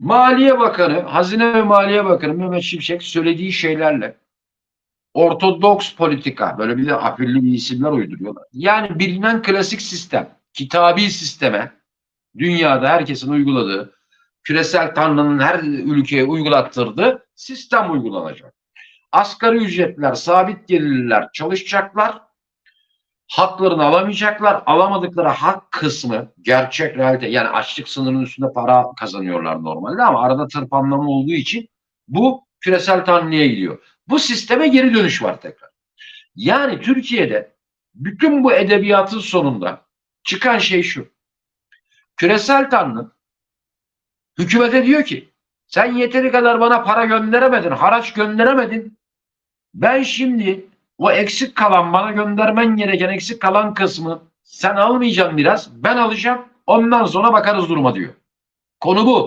Maliye Bakanı, Hazine ve Maliye Bakanı Mehmet Şimşek söylediği şeylerle ortodoks politika, böyle bir de afilli isimler uyduruyorlar. Yani bilinen klasik sistem, kitabi sisteme, dünyada herkesin uyguladığı, küresel tanrının her ülkeye uygulattırdığı sistem uygulanacak. Asgari ücretler, sabit gelirliler çalışacaklar, haklarını alamayacaklar. Alamadıkları hak kısmı gerçek realite yani açlık sınırının üstünde para kazanıyorlar normalde ama arada tırpanlama olduğu için bu küresel tanrıya gidiyor. Bu sisteme geri dönüş var tekrar. Yani Türkiye'de bütün bu edebiyatın sonunda çıkan şey şu. Küresel tanrı hükümete diyor ki sen yeteri kadar bana para gönderemedin, haraç gönderemedin. Ben şimdi o eksik kalan bana göndermen gereken eksik kalan kısmı sen almayacaksın biraz ben alacağım ondan sonra bakarız duruma diyor. Konu bu.